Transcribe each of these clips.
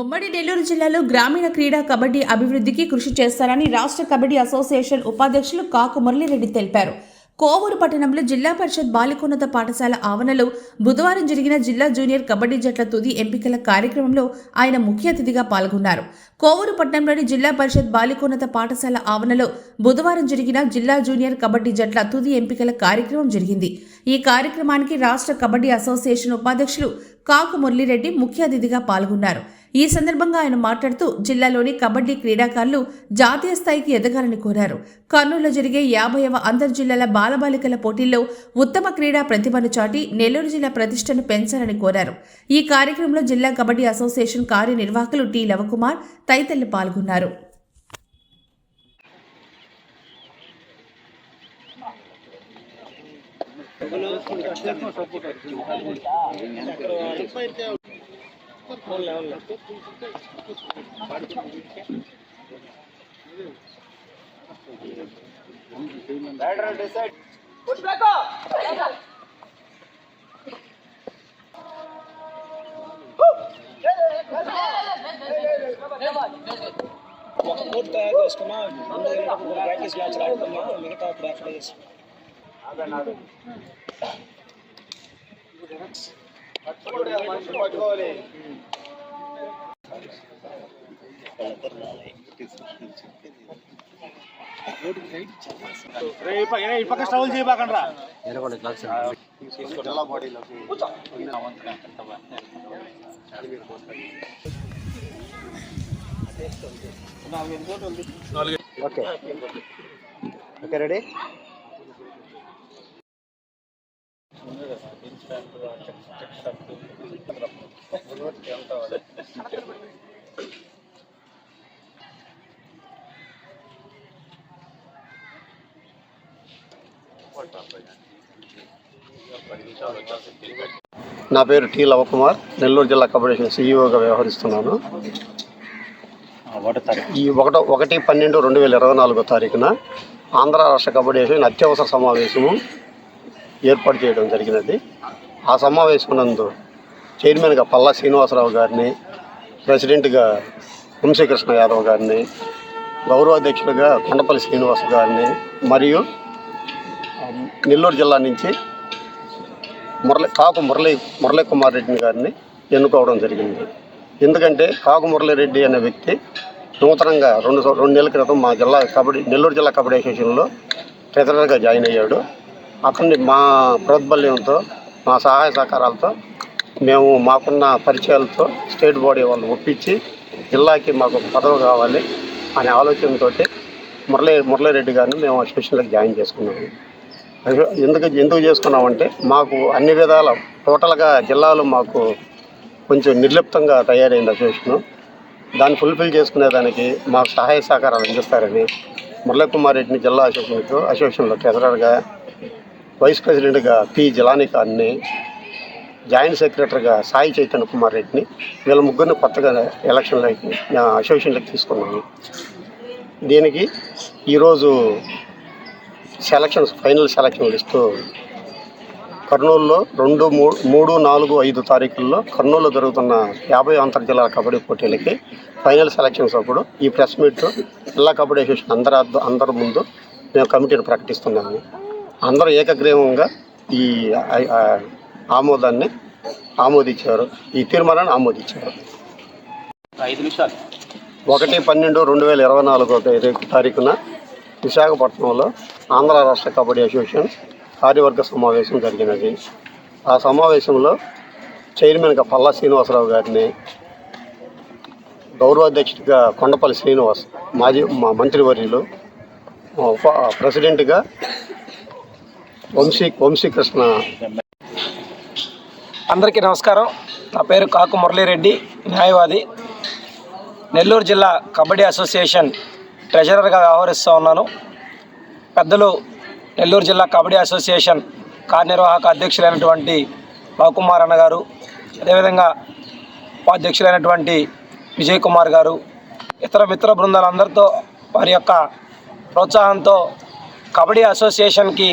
ఉమ్మడి నెల్లూరు జిల్లాలో గ్రామీణ క్రీడా కబడ్డీ అభివృద్ధికి కృషి చేస్తారని రాష్ట్ర కబడ్డీ అసోసియేషన్ ఉపాధ్యక్షులు కాకు మురళీరెడ్డి తెలిపారు. కోవూరు పట్టణంలో జిల్లా పరిషత్ బాలికోన్నత పాఠశాల ఆవరణలో బుధవారం జరిగిన జిల్లా జూనియర్ కబడ్డీ జట్ల తుది ఎంపికల కార్యక్రమంలో ఆయన ముఖ్య అతిథిగా పాల్గొన్నారు. కోవూరు పట్టణంలోని జిల్లా పరిషత్ బాలికోన్నత పాఠశాల ఆవరణలో బుధవారం జరిగిన జిల్లా జూనియర్ కబడ్డీ జట్ల తుది ఎంపికల కార్యక్రమం జరిగింది. ఈ కార్యక్రమానికి రాష్ట్ర కబడ్డీ అసోసియేషన్ ఉపాధ్యక్షులు కాకు మురళీరెడ్డి ముఖ్య అతిథిగా పాల్గొన్నారు. ఈ సందర్భంగా ఆయన మాట్లాడుతూ జిల్లాలోని కబడ్డీ క్రీడాకారులు జాతీయ స్థాయికి ఎదగాలని కోరారు. కర్నూలులో జరిగే యాభైవ అంతర్ జిల్లాల బాలబాలికల పోటీల్లో ఉత్తమ క్రీడా ప్రతిభను చాటి నెల్లూరు జిల్లా ప్రతిష్టను పెంచాలని కోరారు. ఈ కార్యక్రమంలో జిల్లా కబడ్డీ అసోసియేషన్ కార్యనిర్వాహకులు టి లవకుమార్ తదితరులు పాల్గొన్నారు. बोलना बोलना better decide push back up ಕೊಡ್ತಾ ಇದೆ ಅಷ್ಟಮ್ಮ ಪ್ರಾಕ್ಟೀಸ್ ಮ್ಯಾಚ್ ಆಡ್ತಮ್ಮ ಮಿಗತಾ ಪ್ರಾಕ್ಟೀಸ್ ಆಗ ನಾವು ఈ పక్క స్ట్రగుల్ చేయబాకండ్రా ఓకే. Okay ready? నా పేరు టి లవకుమార్ నెల్లూరు జిల్లా కార్పొరేషన్ సీఈఓగా వ్యవహరిస్తున్నాను. ఈ ఒకటో ఒకటి పన్నెండు రెండు వేల ఇరవై నాలుగో తారీఖున ఆంధ్ర రాష్ట్ర కబడ్డీ అసోసియేషన్ అత్యవసర సమావేశము ఏర్పాటు చేయడం జరిగినది. ఆ సమావేశం నందు చైర్మన్గా పల్లా శ్రీనివాసరావు గారిని ప్రెసిడెంట్గా వంశీకృష్ణ యాదవ్ గారిని గౌరవాధ్యక్షులుగా కొండపల్లి శ్రీనివాస్ గారిని మరియు నెల్లూరు జిల్లా నుంచి మురళి కాకు మురళీ మురళీ కుమార్ రెడ్డి గారిని ఎన్నుకోవడం జరిగింది. ఎందుకంటే కాకు మురళీరెడ్డి అనే వ్యక్తి నూతనంగా రెండు రెండు నెలల క్రితం మా జిల్లా కబడ్డీ నెల్లూరు జిల్లా కబడ్డీ అసోసియేషన్లో ట్రెజరర్గా జాయిన్ అయ్యాడు. అతన్ని మా ప్రోద్బల్యంతో మా సహాయ సహకారాలతో మేము మాకున్న పరిచయాలతో స్టేట్ బాడీ వాళ్ళు ఒప్పించి జిల్లాకి మాకు ఒక పదవి కావాలి అనే ఆలోచనతో మురళీ మురళీరెడ్డి గారిని మేము అసోసియేషన్లకు జాయిన్ చేసుకున్నాము. ఎందుకు ఎందుకు చేసుకున్నామంటే మాకు అన్ని విధాల టోటల్గా జిల్లాలో మాకు కొంచెం నిర్లిప్తంగా తయారైంది అసోసియేషన్ దాన్ని ఫుల్ఫిల్ చేసుకునేదానికి మాకు సహాయ సహకారాలు అందిస్తారని మురళీ కుమార్ రెడ్డిని జిల్లా అసోసియేషన్తో అసోసియేషన్లో ట్రెజరర్గా వైస్ ప్రెసిడెంట్గా పి. జిలానీ జాయింట్ సెక్రటరీగా సాయి చైతన్య కుమార్ రెడ్డిని వీళ్ళ ముగ్గురిని కొత్తగా ఎలక్షన్లోకి అసోసియేషన్లోకి తీసుకున్నాను దీనికి ఈరోజు సెలక్షన్స్ ఫైనల్ సెలక్షన్ లిస్టు కర్నూలులో రెండు మూడు మూడు నాలుగు ఐదు తారీఖుల్లో కర్నూలులో జరుగుతున్న యాభై అంతర్జిల్లా కబడ్డీ పోటీలకి ఫైనల్ సెలక్షన్స్ అప్పుడు ఈ ప్రెస్ మీట్ జిల్లా కబడ్డీ అసోసియేషన్ అందరి అందరి ముందు మేము కమిటీని ప్రకటిస్తున్నాము. అందరూ ఏకగ్రీవంగా ఈ ఆమోదాన్ని ఆమోదించారు. ఈ తీర్మానాన్ని ఆమోదించారు. ఐదు నిమిషాలు. ఒకటి పన్నెండు రెండు వేల ఇరవై నాలుగో తేదీ- తారీఖున విశాఖపట్నంలో ఆంధ్ర రాష్ట్ర కబడ్డీ అసోసియేషన్ కార్యవర్గ సమావేశం జరిగినది. ఆ సమావేశంలో చైర్మన్గా పల్లా శ్రీనివాసరావు గారిని గౌరవాధ్యక్షుడిగా కొండపల్లి శ్రీనివాస్ మాజీ మా మంత్రివర్యులు ఉప ప్రెసిడెంట్గా వంశీ వంశీకృష్ణ అందరికీ నమస్కారం. నా పేరు కాకు మురళీరెడ్డి న్యాయవాది. నెల్లూరు జిల్లా కబడ్డీ అసోసియేషన్ ట్రెజరర్గా వ్యవహరిస్తూ ఉన్నాను. పెద్దలు నెల్లూరు జిల్లా కబడ్డీ అసోసియేషన్ కార్యనిర్వాహక అధ్యక్షులైనటువంటి బాకుమార్ అన్న గారు అదేవిధంగా ఉపాధ్యక్షులైనటువంటి విజయ్ కుమార్ గారు ఇతర మిత్ర బృందాలందరితో వారి యొక్క ప్రోత్సాహంతో కబడ్డీ అసోసియేషన్కి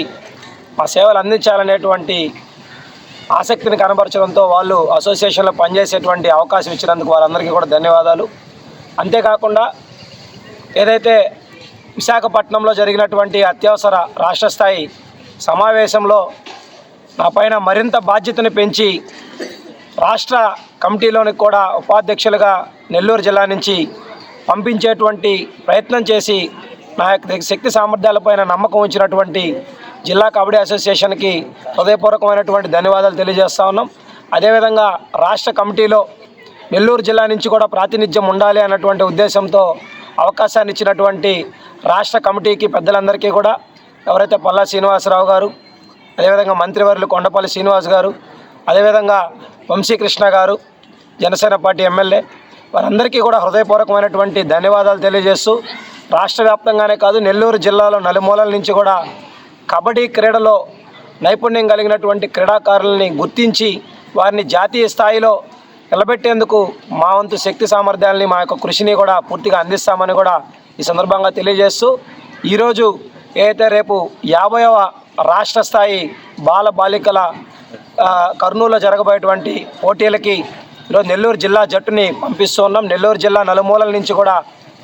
మా సేవలు అందించాలనేటువంటి ఆసక్తిని కనబరచడంతో వాళ్ళు అసోసియేషన్లో పనిచేసేటువంటి అవకాశం ఇచ్చినందుకు వాళ్ళందరికీ కూడా ధన్యవాదాలు. అంతేకాకుండా ఏదైతే విశాఖపట్నంలో జరిగినటువంటి అత్యవసర రాష్ట్ర స్థాయి సమావేశంలో నా పైన మరింత బాధ్యతను పెంచి రాష్ట్ర కమిటీలోనికి కూడా ఉపాధ్యక్షులుగా నెల్లూరు జిల్లా నుంచి పంపించేటువంటి ప్రయత్నం చేసి నా యొక్క శక్తి సామర్థ్యాలపైన నమ్మకం ఉంచినటువంటి జిల్లా కబడ్డీ అసోసియేషన్కి హృదయపూర్వకమైనటువంటి ధన్యవాదాలు తెలియజేస్తా ఉన్నాం. అదేవిధంగా రాష్ట్ర కమిటీలో నెల్లూరు జిల్లా నుంచి కూడా ప్రాతినిధ్యం ఉండాలి అన్నటువంటి ఉద్దేశంతో అవకాశాన్ని ఇచ్చినటువంటి రాష్ట్ర కమిటీకి పెద్దలందరికీ కూడా ఎవరైతే పల్లా శ్రీనివాసరావు గారు అదేవిధంగా మంత్రివర్యులు కొండపల్లి శ్రీనివాస్ గారు అదేవిధంగా వంశీకృష్ణ గారు జనసేన పార్టీ ఎమ్మెల్యే వారందరికీ కూడా హృదయపూర్వకమైనటువంటి ధన్యవాదాలు తెలియజేస్తూ రాష్ట్ర వ్యాప్తంగానే కాదు నెల్లూరు జిల్లాలో నలుమూలల నుంచి కూడా కబడ్డీ క్రీడలో నైపుణ్యం కలిగినటువంటి క్రీడాకారులని గుర్తించి వారిని జాతీయ స్థాయిలో నిలబెట్టేందుకు మా వంతు శక్తి సామర్థ్యాలని మా యొక్క కృషిని కూడా పూర్తిగా అందిస్తామని కూడా ఈ సందర్భంగా తెలియజేస్తూ ఈరోజు ఏదైతే రేపు యాభైవ రాష్ట్ర స్థాయి బాల బాలికల కర్నూలులో జరగబోయేటువంటి పోటీలకి ఈరోజు నెల్లూరు జిల్లా జట్టుని పంపిస్తూ ఉన్నాం. నెల్లూరు జిల్లా నలుమూలల నుంచి కూడా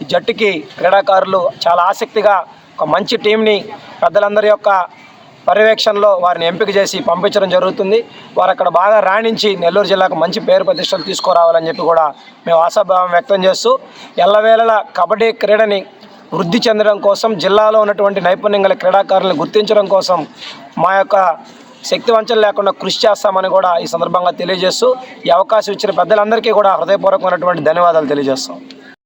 ఈ జట్టుకి క్రీడాకారులు చాలా ఆసక్తిగా ఒక మంచి టీంని పెద్దలందరి యొక్క పర్యవేక్షణలో వారిని ఎంపిక చేసి పంపించడం జరుగుతుంది. వారు అక్కడ బాగా రాణించి నెల్లూరు జిల్లాకు మంచి పేరు ప్రతిష్టలు తీసుకురావాలని చెప్పి కూడా మేము ఆశాభావం వ్యక్తం చేస్తూ ఎల్లవేళల కబడ్డీ క్రీడని వృద్ధి చెందడం కోసం జిల్లాలో ఉన్నటువంటి నైపుణ్యం గల క్రీడాకారులను గుర్తించడం కోసం మా యొక్క శక్తి వంచన లేకుండా కృషి చేస్తామని కూడా ఈ సందర్భంగా తెలియజేస్తూ ఈ అవకాశం ఇచ్చిన పెద్దలందరికీ కూడా హృదయపూర్వకమైనటువంటి ధన్యవాదాలు తెలియజేస్తాం.